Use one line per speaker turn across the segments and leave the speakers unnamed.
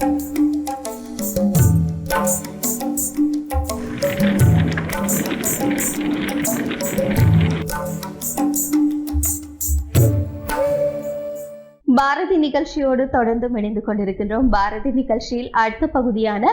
Thank you. Bharathi நிகழ்ச்சியோடு தொடர்ந்து இணைந்து கொண்டிருக்கின்றோம். பாரதி நிகழ்ச்சியில் அடுத்த பகுதியான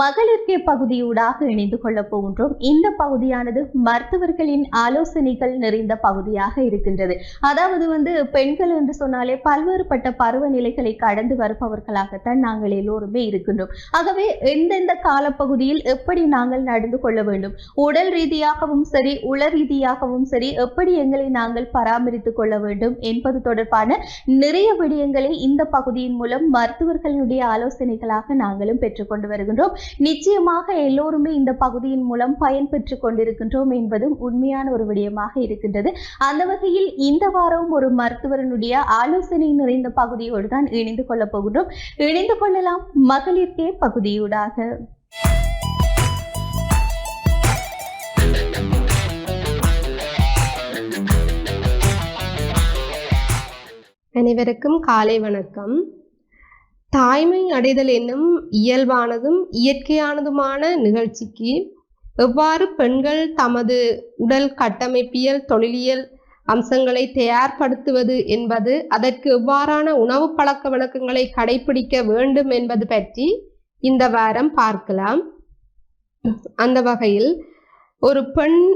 மகளிர்கே பகுதியூடாக இணைந்து கொள்ளப் போகின்றோம். இந்த பகுதியானது மருத்துவர்களின் ஆலோசனைகள் நிறைந்த பகுதியாக இருக்கின்றது. அதாவது வந்து பெண்கள் என்று சொன்னாலே பல்வேறுபட்ட பருவநிலைகளை கடந்து வருபவர்களாகத்தான் நாங்கள் எல்லோருமே இருக்கின்றோம். ஆகவே எந்தெந்த காலப்பகுதியில் எப்படி நாங்கள் நடந்து கொள்ள வேண்டும்? உடல் ரீதியாகவும் சரி உள ரீதியாகவும் சரி எப்படி எங்களை நாங்கள் பராமரித்துக் கொள்ள வேண்டும் என்பது தொடர்பான நிறைய விடயங்களை இந்த பகுதியின் மூலம் மருத்துவர்களுடைய ஆலோசனைகளாக நாங்களும் பெற்றுக்கொண்டு வருகின்றோம். நிச்சயமாக எல்லோருமே இந்த பகுதியின் மூலம் பயன் பெற்றுக் கொண்டிருக்கின்றோம் என்பதும் உண்மையான ஒரு விடயமாக இருக்கின்றது. அந்த வகையில் இந்த வாரம் ஒரு மருத்துவரனுடைய ஆலோசனை நிறைந்த பகுதியோடு தான் இணைந்து கொள்ளப் போகின்றோம். இணைந்து கொள்ளலாம். மகளிர்கே பகுதியூடாக.
அனைவருக்கும் காலை வணக்கம். தாய்மை அடைதல் என்னும் இயல்பானதும் இயற்கையானதுமான நிகழ்ச்சிக்கு எவ்வாறு பெண்கள் தமது உடல் கட்டமைப்பியல் தொழிலியல் அம்சங்களை தயார்படுத்துவது என்பது அதற்கு எவ்வாறான உணவு பழக்க வழக்கங்களை கடைபிடிக்க வேண்டும் என்பது பற்றி இந்த வாரம் பார்க்கலாம். அந்த வகையில் ஒரு பெண்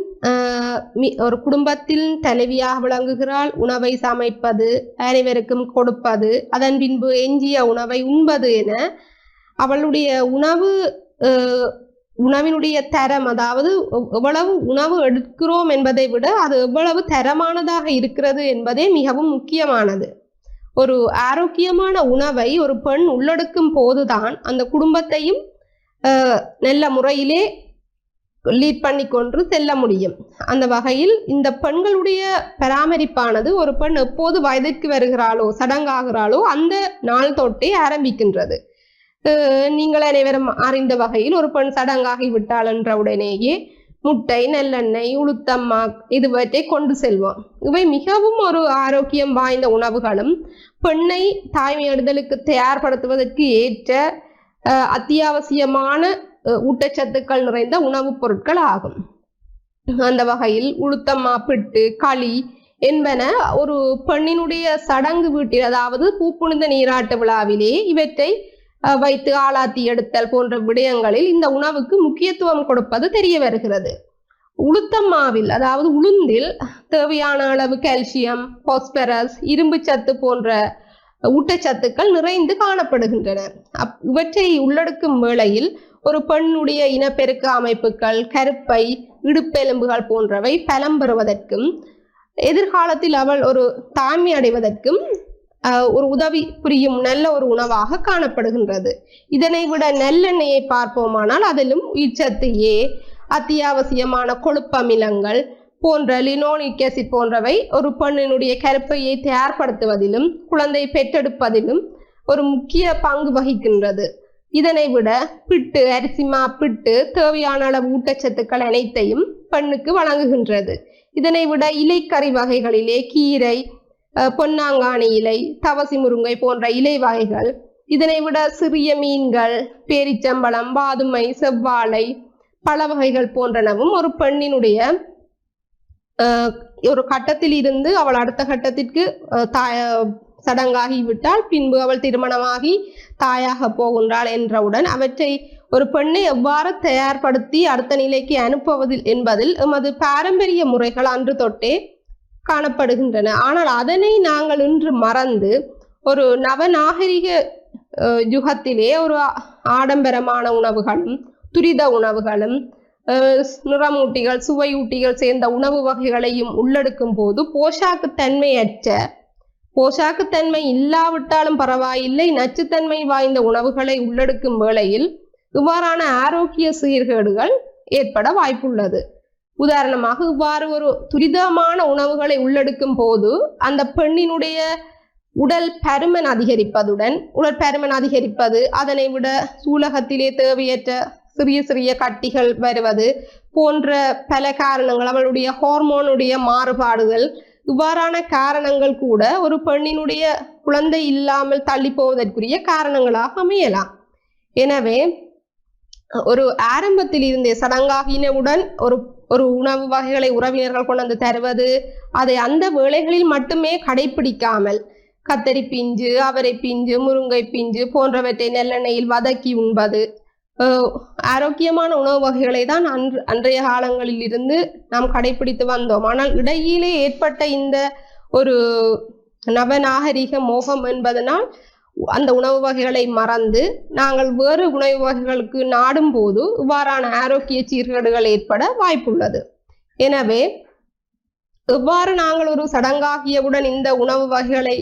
மி- ஒரு குடும்பத்தில் தலைவியாக விளங்குகிறாள். உணவை சமைப்பது அனைவருக்கும் கொடுப்பது அதன் பின்பு எஞ்சிய உணவை உண்பது என அவளுடைய உணவு உணவினுடைய தரம் அதாவது எவ்வளவு உணவு எடுக்கிறோம் என்பதை விட அது எவ்வளவு தரமானதாக இருக்கிறது என்பதே மிகவும் முக்கியமானது. ஒரு ஆரோக்கியமான உணவை ஒரு பெண் உள்ளெடுக்கும் போதுதான் அந்த குடும்பத்தையும் நல்ல முறையிலே லீட் பண்ணி கொண்டு செல்ல முடியும். அந்த வகையில் இந்த பெண்களுடைய பராமரிப்பானது ஒரு பெண் எப்போது வயதிற்கு வருகிறாளோ சடங்காகிறாளோ அந்த நாள் தொட்டே ஆரம்பிக்கின்றது. நீங்கள் அனைவரும் அறிந்த வகையில் ஒரு பெண் சடங்காகி விட்டாள் என்ற உடனேயே முட்டை நெல்லெண்ணெய் உளுத்தம்மா இதுவற்றை கொண்டு செல்வோம் இவை மிகவும் ஒரு ஆரோக்கியம் வாய்ந்த உணவுகளும் பெண்ணை தாய்மையடுதலுக்கு தயார்படுத்துவதற்கு ஏற்ற அத்தியாவசியமான ஊட்டச்சத்துக்கள் நிறைந்த உணவுப் பொருட்கள் ஆகும். அந்த வகையில் உளுத்தம்மா பிட்டு களி என்பன ஒரு பெண்ணினுடைய சடங்கு வீட்டில் அதாவது பூப்புனித நீராட்டு விழாவிலே இவற்றை வைத்து ஆளாத்தி எடுத்தல் போன்ற விடயங்களில் இந்த உணவுக்கு முக்கியத்துவம் கொடுப்பது தெரிய வருகிறது. உளுத்தம்மாவில் அதாவது உளுந்தில் தேவையான அளவு கால்சியம் பாஸ்பரஸ் இரும்பு சத்து போன்ற ஊட்டச்சத்துக்கள் நிறைந்து காணப்படுகின்றன. அப் இவற்றை உள்ளடக்கும் வேளையில் ஒரு பெண்ணுடைய இனப்பெருக்க அமைப்புகள் கருப்பை இடுப்பெலும்புகள் போன்றவை பலம் பெறுவதற்கும் எதிர்காலத்தில் அவள் ஒரு தாய்மை அடைவதற்கும் ஒரு உதவி புரியும் நல்ல ஒரு உணவாக காணப்படுகின்றது. இதனை விட நெல்லெண்ணெயை பார்ப்போமானால் அதிலும் உயிர்ச்சத்து ஏ அத்தியாவசியமான கொழுப்பமிலங்கள் போன்ற லினோனிக் ஆசிட் போன்றவை ஒரு பெண்ணினுடைய கருப்பையை தயார்படுத்துவதிலும் குழந்தை பெற்றெடுப்பதிலும் ஒரு முக்கிய பங்கு வகிக்கின்றது. இதனை விட பிட்டு அரிசிமா பிட்டு தேவையான அளவு ஊட்டச்சத்துக்கள் அனைத்தையும் பெண்ணுக்கு வழங்குகின்றது. இதனை விட இலைக்கறி வகைகளிலே கீரை பொன்னாங்காணி பொன்னாங்கானி இலை தவசி முருங்கை போன்ற இலை வகைகள் இதனை விட சிறிய மீன்கள் பேரிச்சம்பழம் பாதுமை செவ்வாழை பல வகைகள் போன்றனவும் ஒரு பெண்ணினுடைய ஒரு கட்டத்தில் இருந்து அவள் அடுத்த கட்டத்திற்கு சடங்காகிவிட்டால் பின்பு அவள் திருமணமாகி தாயாக போகின்றாள் என்றவுடன் அவற்றை ஒரு பெண்ணை எவ்வாறு தயார்படுத்தி அடுத்த நிலைக்கு அனுப்புவதில் என்பதில் எமது பாரம்பரிய முறைகள் அன்று தொட்டே காணப்படுகின்றன. ஆனால் அதனை நாங்கள் இன்று மறந்து ஒரு நவநாகரிக யுகத்திலே ஒரு ஆடம்பரமான உணவுகளும் துரித உணவுகளும் நிறமூட்டிகள் சுவையூட்டிகள் சேர்ந்த உணவு வகைகளையும் உள்ளெடுக்கும் போது போஷாக்கு தன்மையற்ற போஷாக்குத்தன்மை இல்லாவிட்டாலும் பரவாயில்லை நச்சுத்தன்மை வாய்ந்த உணவுகளை உள்ளெடுக்கும் வேளையில் இவ்வாறான ஆரோக்கிய சீர்கேடுகள் ஏற்பட வாய்ப்புள்ளது. உதாரணமாக இவ்வாறு ஒரு துரிதமான உணவுகளை உள்ளெடுக்கும் போது அந்த பெண்ணினுடைய உடல் பருமன் அதிகரிப்பதுடன் உடல் பருமன் அதிகரிப்பது அதனை விட சூலகத்திலே தேவையற்ற சிறிய சிறிய கட்டிகள் வருவது போன்ற பல காரணங்கள் அவளுடைய ஹார்மோனுடைய மாறுபாடுகள் இவ்வாறான காரணங்கள் கூட ஒரு பெண்ணினுடைய குழந்தை இல்லாமல் தள்ளி போவதற்குரிய காரணங்களாக அமையலாம். எனவே ஒரு ஆரம்பத்தில் இருந்தே சடங்காகினவுடன் ஒரு ஒரு உணவு வகைகளை உறவினர்கள் கொண்டு வந்து தருவது அதை அந்த வேளைகளில் மட்டுமே கடைபிடிக்காமல் கத்தரி பிஞ்சு அவரை பிஞ்சு முருங்கை பிஞ்சு போன்றவற்றை நெல்லெண்ணெயில் வதக்கி உண்பது ஆரோக்கியமான உணவு வகைகளை தான் அன்று அன்றைய காலங்களில் இருந்து நாம் கடைபிடித்து வந்தோம். ஆனால் இடையிலே ஏற்பட்ட இந்த ஒரு நவநாகரிக மோகம் என்பதனால் அந்த உணவு வகைகளை மறந்து நாங்கள் வேறு உணவு வகைகளுக்கு நாடும் போது இவ்வாறான ஆரோக்கிய சீர்கேடுகள் ஏற்பட வாய்ப்புள்ளது. எனவே எவ்வாறு நாங்கள் ஒரு சடங்காகியவுடன் இந்த உணவு வகைகளை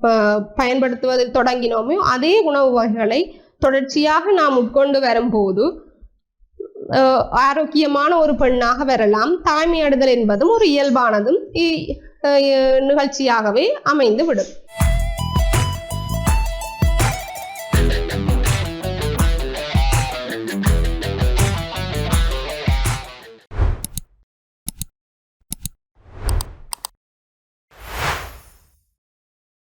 ப- பயன்படுத்துவதில் தொடங்கினோமோ அதே உணவு வகைகளை தொடர்ச்சியாக நாம் உட்கொண்டு வரும்போது ஆரோக்கியமான ஒரு பெண்ணாக வரலாம். தாய்மையடுதல் என்பதும் ஒரு இயல்பானதும் இ- அஹ், நிகழ்ச்சியாகவே அமைந்து விடும்